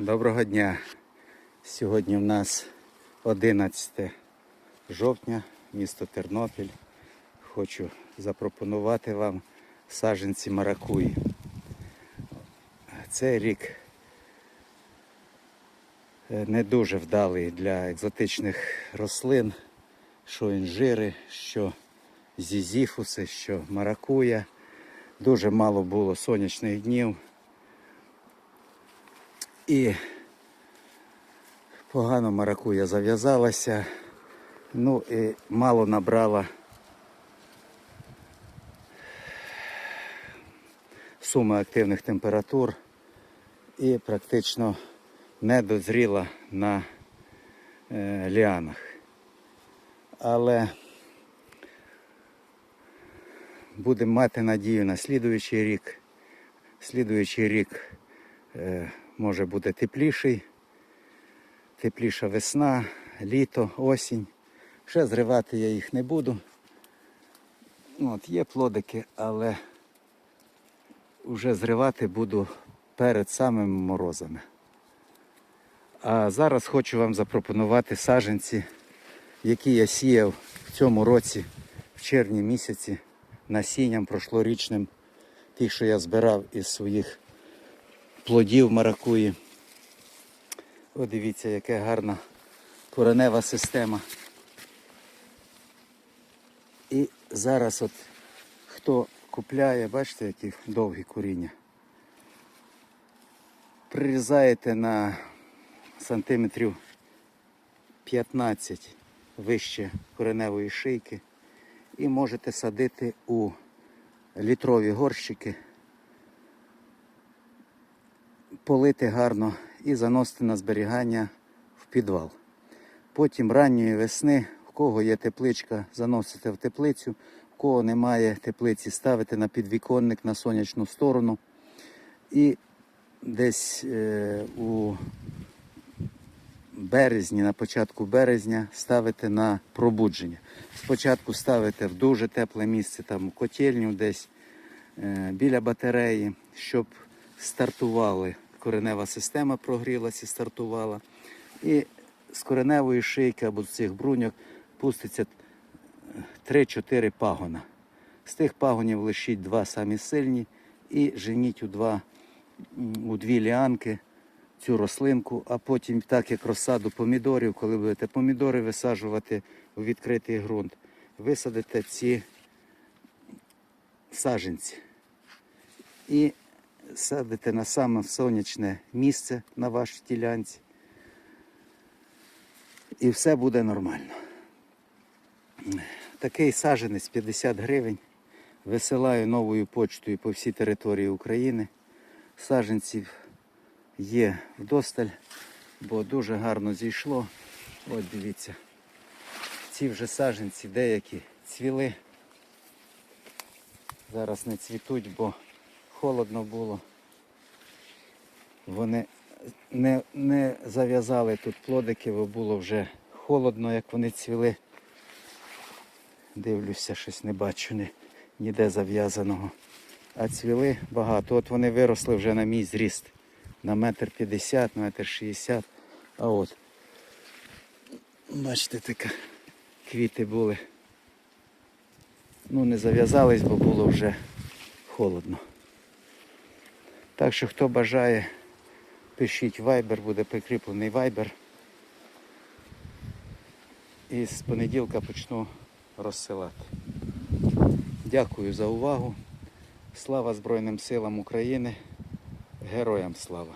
Доброго дня. Сьогодні в нас 11 жовтня, місто Тернопіль. Хочу запропонувати вам саджанці маракуї. Цей рік е, не дуже вдалий для екзотичних рослин, що інжири, що зізіфуси, що маракуя. Дуже мало було сонячних днів. І погано маракуя зав'язалася, ну і мало набрала суми активних температур і практично не дозріла на е, ліанах. Але будемо мати надію на слідуючий рік. Слідуючий рік е, може бути тепліший, тепліша весна, літо, осінь. Ще зривати я їх не буду. От, є плодики, але вже зривати буду перед самими морозами. А зараз хочу вам запропонувати саджанці, які я сіяв в цьому році, в червні місяці, насінням прошлорічним, ті, що я збирав із своїх плодів маракуї. О, дивіться, яка гарна коренева система. І зараз от хто купляє, бачите, які довгі коріння. Прирізаєте на сантиметрів 15 вище кореневої шийки і можете садити у літрові горщики полити гарно і заносити на зберігання в підвал. Потім ранньої весни, в кого є тепличка, заносите в теплицю, в кого немає теплиці, ставите на підвіконник на сонячну сторону. І десь е, у березні, на початку березня ставите на пробудження. Спочатку ставите в дуже тепле місце, там у котельню десь е, біля батареї, щоб стартували. Коренева система прогрілася і стартувала. І з кореневої шийки або з цих бруньок пуститься 3-4 пагона. З тих пагонів лишіть два самі сильні і женіть у, два, у дві ліанки цю рослинку, а потім, так як розсаду помідорів, коли будете помідори висаджувати у відкритий ґрунт, висадите ці саджанці. І садите на саме сонячне місце на вашій ділянці. І все буде нормально. Такий саджанець 50 гривень. Висилаю новою почтою по всій території України. Саджанців є вдосталь, бо дуже гарно зійшло. От дивіться. Ці вже саджанці деякі цвіли. Зараз не цвітуть, бо холодно було. Вони не, не зав'язали тут плодики, бо було вже холодно, як вони цвіли. Дивлюся, щось не бачу ні, ніде зав'язаного. А цвіли багато. От вони виросли вже на мій зріст. На метр п'ятдесят, метр шістдесят. А от. Бачите, така квіти були. Ну, не зав'язались, бо було вже холодно. Так що хто бажає, пишіть вайбер, буде прикріплений вайбер. І з понеділка почну розсилати. Дякую за увагу. Слава Збройним силам України. Героям слава!